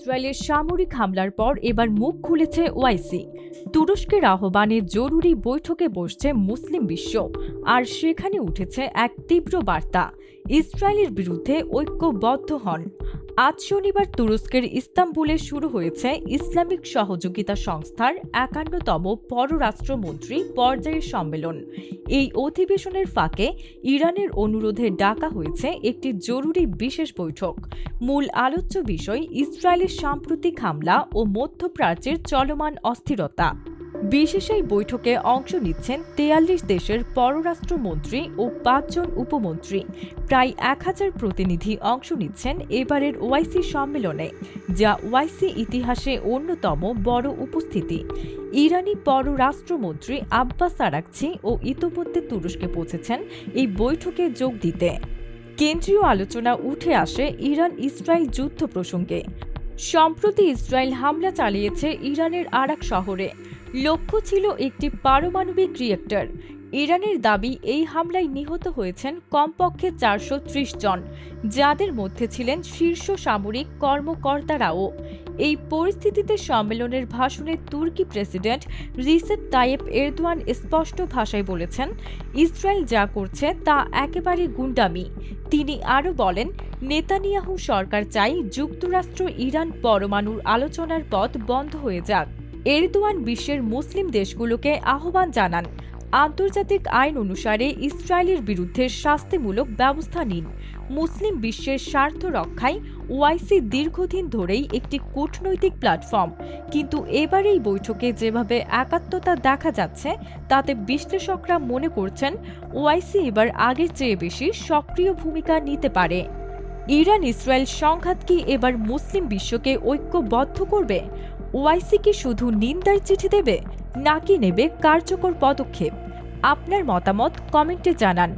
ইসরায়েলের সামরিক হামলার পর এবার মুখ খুলেছে ওয়াইসি। তুরস্কের আহ্বানে জরুরি বৈঠকে বসছে মুসলিম বিশ্ব। আর সেখানে উঠেছে এক তীব্র বার্তা। ইসরায়েলের বিরুদ্ধে ঐক্যবদ্ধ হন। আজ শনিবার তুরস্কের ইস্তাম্বুলে শুরু হয়েছে ইসলামিক সহযোগিতা সংস্থার একান্নতম পররাষ্ট্রমন্ত্রী পর্যায়ের সম্মেলন। এই অধিবেশনের ফাঁকে ইরানের অনুরোধে ডাকা হয়েছে একটি জরুরি বিশেষ বৈঠক। মূল আলোচ্য বিষয় ইসরায়েলের সাম্প্রতিক হামলা ও মধ্যপ্রাচ্যের চলমান অস্থিরতা। বিশেষ এই বৈঠকে অংশ নিচ্ছেন তেয়াল্লিশ দেশের পররাষ্ট্রমন্ত্রী ও পাঁচজন উপমন্ত্রী। প্রায় এক হাজার প্রতিনিধি অংশ নিচ্ছেন এবারের ওয়াইসি সম্মেলনে, যা ওয়াইসি ইতিহাসে অন্যতম বড় উপস্থিতি। ইরানি পররাষ্ট্রমন্ত্রী আব্বাস আরাকচি ও ইতোমধ্যে তুরস্কে পৌঁছেছেন এই বৈঠকে যোগ দিতে। কেন্দ্রীয় আলোচনা উঠে আসে ইরান ইসরায়েল যুদ্ধ প্রসঙ্গে। সম্প্রতি ইসরায়েল হামলা চালিয়েছে ইরানের আরাক শহরে। লক্ষ্য ছিল একটি পারমাণবিক রিয়েক্টর। ইরানের দাবি এই হামলায় নিহত হয়েছেন কমপক্ষে চারশো ত্রিশ জন, যাদের মধ্যে ছিলেন শীর্ষ সামরিক কর্মকর্তারাও। এই পরিস্থিতিতে সম্মেলনের ভাষণে তুর্কি প্রেসিডেন্ট রিসেপ তাইয়েব এরদোয়ান স্পষ্ট ভাষায় বলেছেন, ইসরায়েল যা করছে তা একেবারে গুন্ডামি। তিনি আরও বলেন, নেতানিয়াহু সরকার চাই যুক্তরাষ্ট্র ইরান পরমাণুর আলোচনার পথ বন্ধ হয়ে যাক। এরদোয়ান বিশ্বের মুসলিম দেশগুলোকে আহ্বান জানান। আন্তর্জাতিক আইন অনুসারে ইসরায়েলের বিরুদ্ধে শাস্তিমূলক ব্যবস্থা নিন। মুসলিম বিশ্বের স্বার্থ রক্ষায় ওয়াইসি দীর্ঘদিন ধরেই একটি কূটনৈতিক প্ল্যাটফর্ম। কিন্তু এবার এই বৈঠকে যেভাবে একাত্মতা দেখা যাচ্ছে, তাতে বিশ্লেষকরা মনে করছেন ওয়াইসি এবার আগের চেয়ে বেশি সক্রিয় ভূমিকা নিতে পারে। ইরান ইসরায়েল সংঘাত কি এবার মুসলিম বিশ্বকে ঐক্যবদ্ধ করবে? ওয়াইসি কি শুধু নিন্দার চিঠি দেবে নাকি নেবে কার্যকর পদক্ষেপ? আপনার মতামত কমেন্টে জানান।